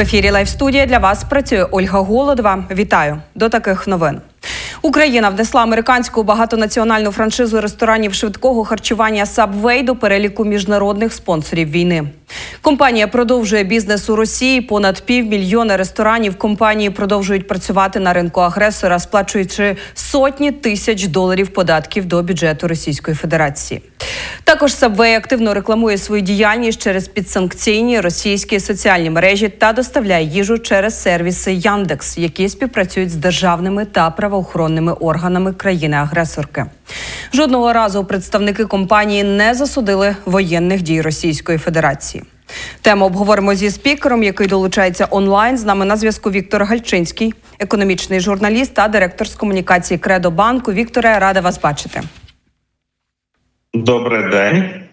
В ефірі Лайв студія для вас працює Ольга Голодова. Вітаю до таких новин. Україна внесла американську багатонаціональну франшизу ресторанів швидкого харчування Subway до переліку міжнародних спонсорів війни. Компанія продовжує бізнес у Росії. Понад півмільйона ресторанів компанії продовжують працювати на ринку агресора, сплачуючи сотні тисяч доларів податків до бюджету Російської Федерації. Також Subway активно рекламує свою діяльність через підсанкційні російські соціальні мережі та доставляє їжу через сервіси Яндекс, які співпрацюють з державними та правоохоронними органами країни-агресорки. Жодного разу представники компанії не засудили воєнних дій Російської Федерації. Тему обговоримо зі спікером, який долучається онлайн. З нами на зв'язку Віктор Гальчинський, економічний журналіст та директор з комунікації Кредо банку. Вікторе, рада вас бачити. Добрий день.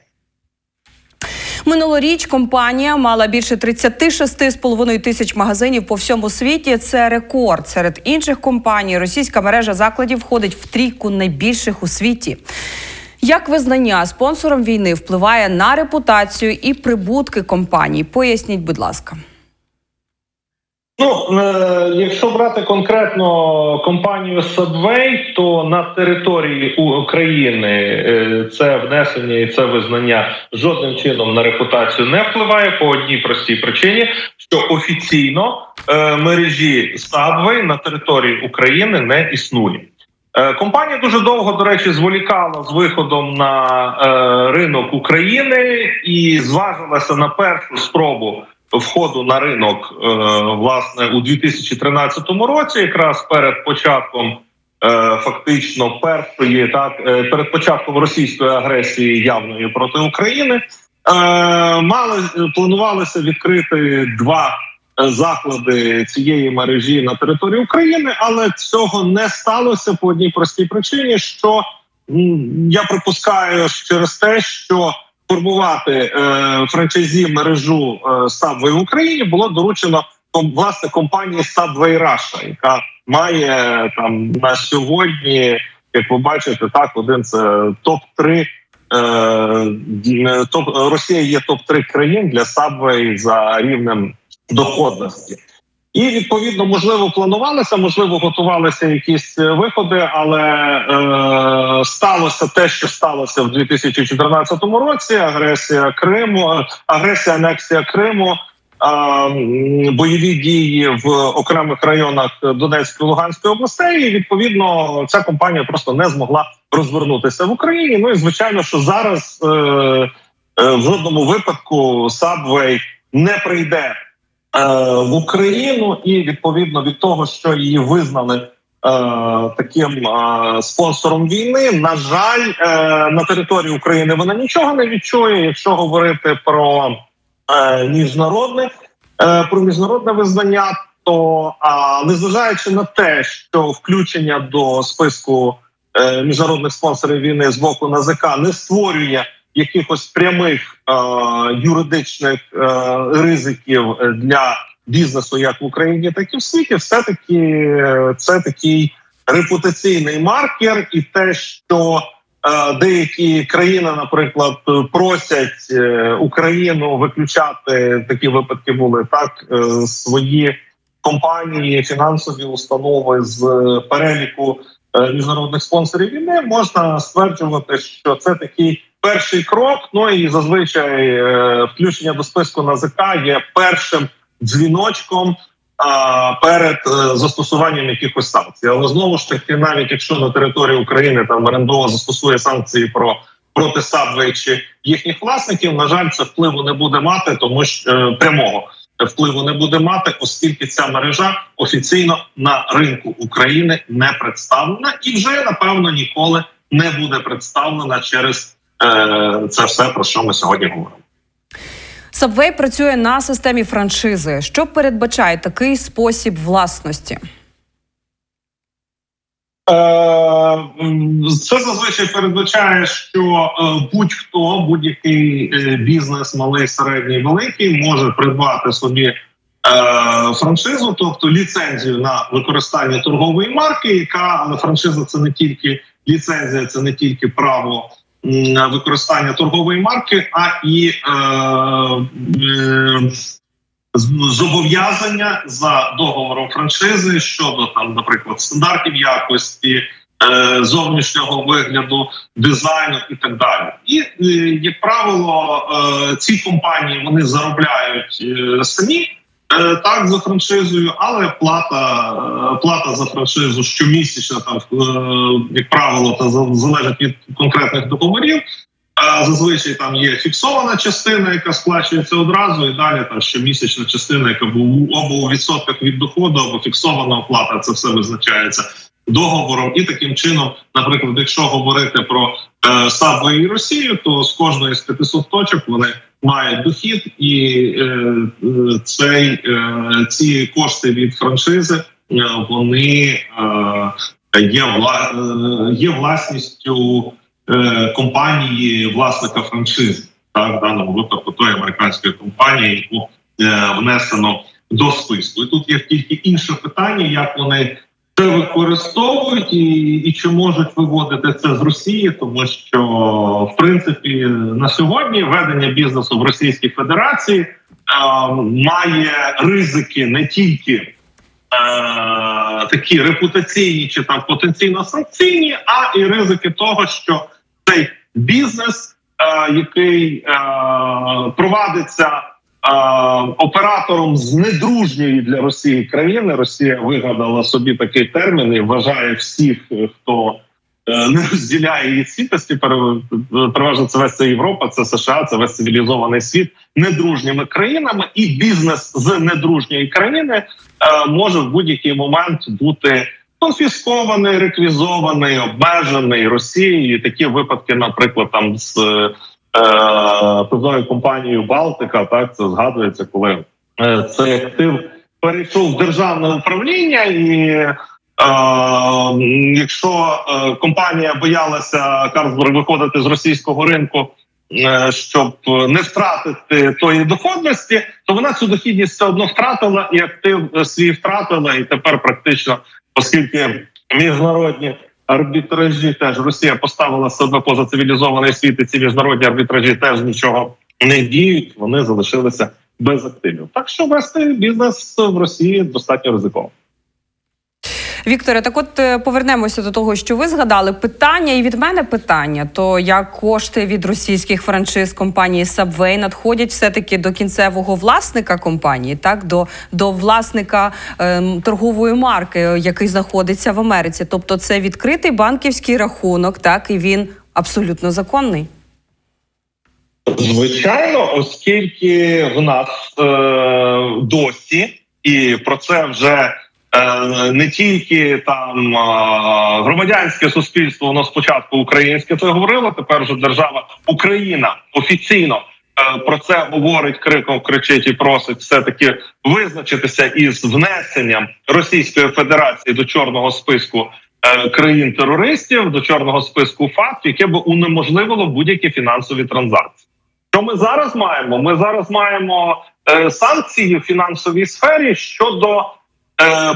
Минулоріч компанія мала більше 36,5 тисяч магазинів по всьому світі. Це рекорд серед інших компаній. Російська мережа закладів входить в трійку найбільших у світі. Як визнання спонсором війни впливає на репутацію і прибутки компаній? Поясніть, будь ласка. Ну е, якщо брати конкретно компанію Subway, то на території України е, це внесення і це визнання жодним чином на репутацію не впливає по одній простій причині, що офіційно е, мережі Subway на території України не існує. Компанія дуже довго, до речі, зволікала з виходом на ринок України і зважилася на першу спробу входу на ринок е, власне у 2013 році, якраз перед початком е, фактично першої, так е, перед початком російської агресії явної проти України, мали планувалося відкрити два заклади цієї мережі на території України, але цього не сталося по одній простій причині, що я припускаю через те, що формувати е, франчайзі мережу е, Subway в Україні було доручено власне компанії Subway Russia, яка має там на сьогодні, як ви бачите, так один це топ 3 е, топ Росія є топ 3 країн для Subway за рівнем доходності. І відповідно можливо планувалося, можливо, готувалися якісь е, виходи, але е, сталося те, що сталося в 2014 році. Агресія Криму, е, агресія анексія Криму, е, бойові дії в окремих районах Донецької Луганської областей. І відповідно ця компанія просто не змогла розвернутися в Україні. Ну і звичайно, що зараз е, е, в жодному випадку Subway не прийде. В Україну і відповідно від того, що її визнали е, таким е, спонсором війни, на жаль, е, на території України вона нічого не відчує. Якщо говорити про е, міжнародне е, про міжнародне визнання, то незважаючи на те, що включення до списку е, міжнародних спонсорів війни з боку НАЗК не створює якихось прямих е, юридичних е, ризиків для бізнесу, як в Україні, так і в світі, все таки це такий репутаційний маркер, і те, що е, деякі країни, наприклад, просять е, Україну виключати такі випадки, були так е, свої компанії, фінансові установи з переліку. Е, Міжнародних спонсорів війни можна стверджувати, що це такий перший крок. Ну і зазвичай е, включення до списку НАЗК є першим дзвіночком перед е, застосуванням якихось санкцій. Але знову ж таки, навіть якщо на території України там орендова застосує санкції про проти Subway чи їхніх власників, на жаль, це впливу не буде мати, тому що прямого. Впливу не буде мати, оскільки ця мережа офіційно на ринку України не представлена і вже напевно ніколи не буде представлена через е, це все про що ми сьогодні говоримо. Subway працює на системі франшизи. Що передбачає такий спосіб власності? Е, Це зазвичай передбачає, що е, будь-хто, будь-який е, бізнес, малий, середній, великий, може придбати собі франшизу, тобто ліцензію на використання торгової марки, яка але франшиза це не тільки ліцензія, це не тільки право використання торгової марки, а і зобов'язання за договором франшизи щодо там, наприклад, стандартів якості. е, Зовнішнього вигляду, дизайну і так далі, і е, як правило, е, ці компанії вони заробляють самі Так, за франшизою, але плата плата за франшизу щомісячна, там як правило, та залежить від конкретних договорів. А зазвичай там є фіксована частина, яка сплачується одразу, і далі там щомісячна частина, яка або у відсотках від доходу, або фіксована оплата. Це все визначається договором. І таким чином, наприклад, якщо говорити про е, Subway і Росію, то з кожної з 500 точок вони мають дохід, і е, цей е, ці кошти від франшизи е, вони е, є вла, е, є власністю е, компанії власника франшизи, так в даному випадку тої американської компанії, яку е, внесено до списку. І тут є тільки інше питання, як вони це використовують і, і чи можуть виводити це з Росії, тому що в принципі на сьогодні ведення бізнесу в Російській Федерації е, має ризики не тільки е, такі репутаційні чи там потенційно санкційні, а і ризики того, що цей бізнес, е, який е, провадиться е, оператором з недружньої для Росії країни, Росія вигадала собі такий термін і вважає всіх, хто не розділяє її пере- Переважно це весь це Європа, це США, це весь цивілізований світ недружніми країнами, і бізнес з недружньої країни може в будь-який момент бути конфіскований, реквізований, обмежений Росією. Такі випадки, наприклад, там з е, певною компанією Балтика, так це згадується, коли е, цей актив перейшов в державне управління і. Е, якщо е, компанія боялася Карлсберг виходити з російського ринку, е, щоб не втратити тої доходності, то вона цю дохідність все одно втратила і актив свій втратила, і тепер практично, оскільки міжнародні арбітражі теж Росія поставила себе поза цивілізований світ, і ці міжнародні арбітражі теж нічого не діють. Вони залишилися без активів. Так що вести бізнес в Росії достатньо ризиково. Вікторе, так от е, повернемося до того, що ви згадали. Питання і від мене питання: то як кошти від російських франшиз компанії Subway надходять все-таки до кінцевого власника компанії, так до, до власника ем, торгової марки, е, який знаходиться в Америці. Тобто, це відкритий банківський рахунок, так і він абсолютно законний. Звичайно, оскільки в нас е, досі, і про це вже не тільки там е, громадянське суспільство, воно спочатку українське це говорило. Тепер вже держава Україна офіційно е, про це говорить, криком кричить і просить все таки визначитися із внесенням Російської Федерації до чорного списку. е, Країн терористів до чорного списку ФАТ, яке би унеможливило будь-які фінансові транзакції. Що ми зараз маємо? Ми зараз маємо е, санкції в фінансовій сфері щодо е,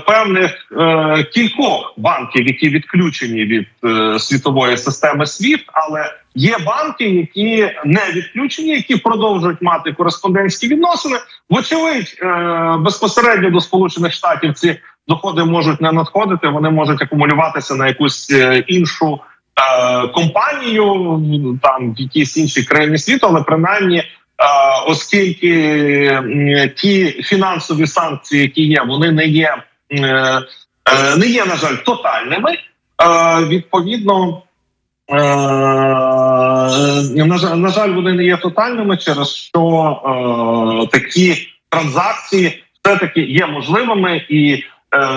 певних е, кількох банків, які відключені від е, світової системи SWIFT, але є банки, які не відключені, які продовжують мати кореспондентські відносини. Вочевидь, е, безпосередньо до Сполучених Штатів ці доходи можуть не надходити, вони можуть акумулюватися на якусь е, іншу е, компанію там в якійсь іншій країні світу, але принаймні. Оскільки ті фінансові санкції, які є, вони не є е, е, не є, на жаль, тотальними. Відповідно, е, на жаль, вони не є тотальними, через що такі транзакції все таки є можливими, і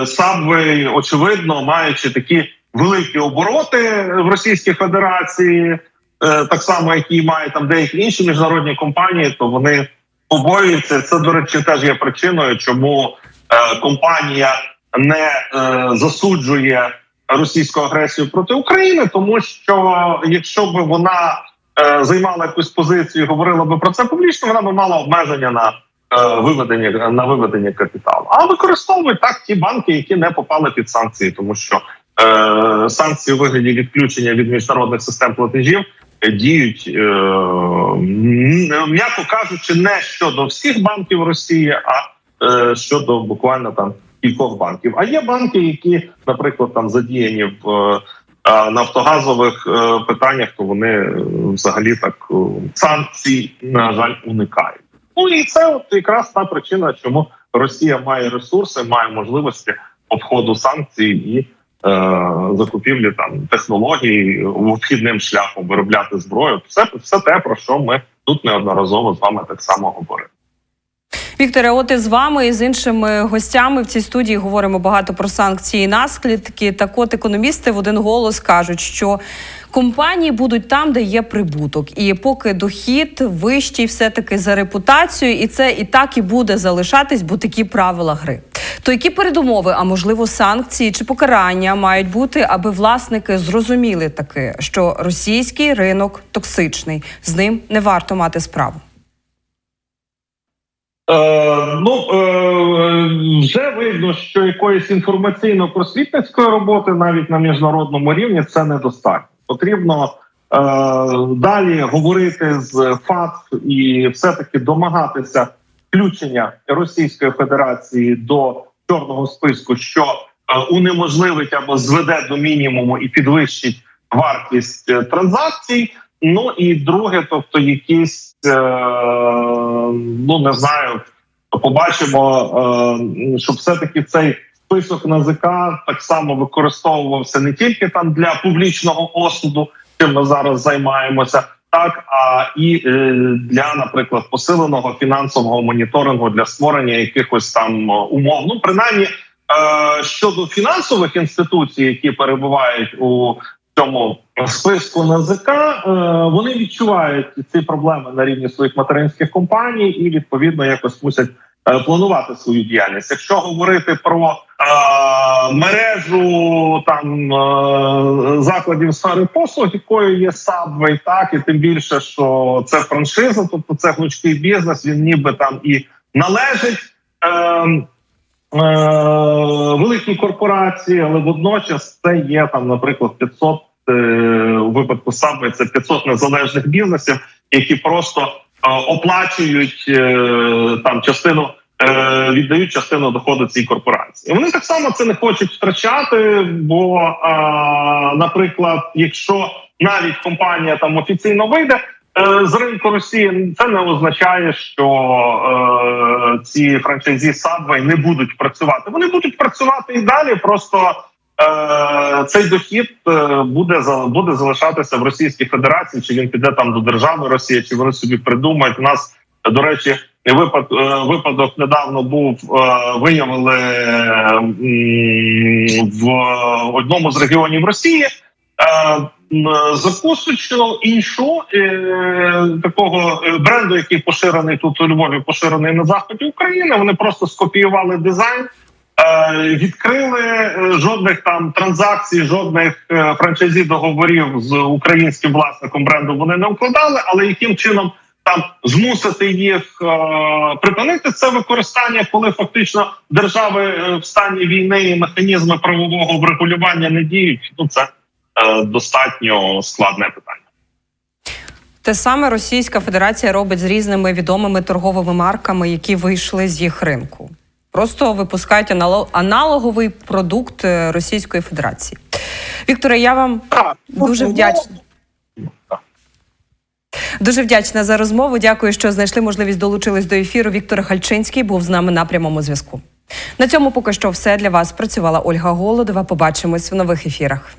Subway, очевидно, маючи такі великі обороти в Російській Федерації, так само, як і мають там деякі інші міжнародні компанії, то вони побоюються. Це до речі, теж є причиною, чому е, компанія не е, засуджує російську агресію проти України, тому що якщо б вона е, займала якусь позицію, говорила би про це публічно, вона б мала обмеження на е, виведення на виведення капіталу. А використовують так ті банки, які не попали під санкції, тому що е, санкції у вигляді відключення від міжнародних систем платежів е, діють, е, м'яко кажучи, не щодо всіх банків Росії, а е, щодо буквально там кількох банків. А є банки, які, наприклад, там задіяні в е, нафтогазових питаннях, то вони взагалі так санкцій, на жаль, уникають. Ну і це от якраз та причина, чому Росія має ресурси, має можливості обходу санкцій і закупівлі там технологій обхідним шляхом виробляти зброю. Все, все те, про що ми тут неодноразово з вами так само говорили. Вікторе, от і з вами і з іншими гостями в цій студії говоримо багато про санкції і наслідки. Так от економісти в один голос кажуть, що компанії будуть там, де є прибуток, і поки дохід вищий, все таки за репутацію, і це і так і буде залишатись, бо такі правила гри. То які передумови, а можливо, санкції чи покарання мають бути, аби власники зрозуміли таки, що російський ринок токсичний, з ним не варто мати справу. Е, ну е, вже видно, що якоїсь інформаційно-просвітницької роботи навіть на міжнародному рівні це недостатньо. Потрібно е, далі говорити з ФАТФ і все-таки домагатися включення Російської Федерації до чорного списку, що е, унеможливить або зведе до мінімуму і підвищить вартість е, транзакцій. Ну і друге, тобто, якісь е, ну не знаю, побачимо, е, щоб все таки цей список НАЗК так само використовувався не тільки там для публічного осуду, чим ми зараз займаємося, так а і е, для, наприклад, посиленого фінансового моніторингу для створення якихось там е, умов. Ну принаймні е, щодо фінансових інституцій, які перебувають у цьому списку НАЗК, вони відчувають ці проблеми на рівні своїх материнських компаній і відповідно якось мусять планувати свою діяльність. Якщо говорити про е, мережу там е, закладів сфери послуг, якою є Subway, так і тим більше, що це франшиза, тобто це гнучкий бізнес. Він ніби там і належить. Е, е, великій корпорації, але водночас це є там, наприклад, 500 е, у випадку Subway це 500 незалежних бізнесів, які просто е, оплачують е, там частину. е, Віддають частину доходу цій корпорації. Вони так само це не хочуть втрачати. Бо, е, наприклад, якщо навіть компанія там офіційно вийде е, з ринку Росії, це не означає, що е, ці франчайзі Subway не будуть працювати. Вони будуть працювати і далі. Просто е, цей дохід е, буде буде залишатися в Російській Федерації. Чи він піде там до держави Росії, чи вони собі придумають. У нас до речі, е, випадок недавно був. е, Виявили в одному з регіонів Росії. е, іншу е, такого е, бренду, який поширений тут у Львові, поширений на заході України. Вони просто скопіювали дизайн, е, відкрили е, жодних там транзакцій, жодних е, франчайзі договорів з українським власником бренду вони не укладали. Але яким чином там змусити їх е, припинити це використання, коли фактично держави е, в стані війни і механізми правового врегулювання не діють? Ну це е, достатньо складне питання. Те саме Російська Федерація робить з різними відомими торговими марками, які вийшли з їх ринку. Просто випускають анало- аналоговий продукт е, Російської Федерації. Вікторе, я вам дуже вдячна. Дуже вдячна за розмову. Дякую, що знайшли можливість долучились до ефіру. Віктор Гальчинський був з нами на прямому зв'язку. На цьому поки що все для вас. Працювала Ольга Голодова. Побачимось в нових ефірах.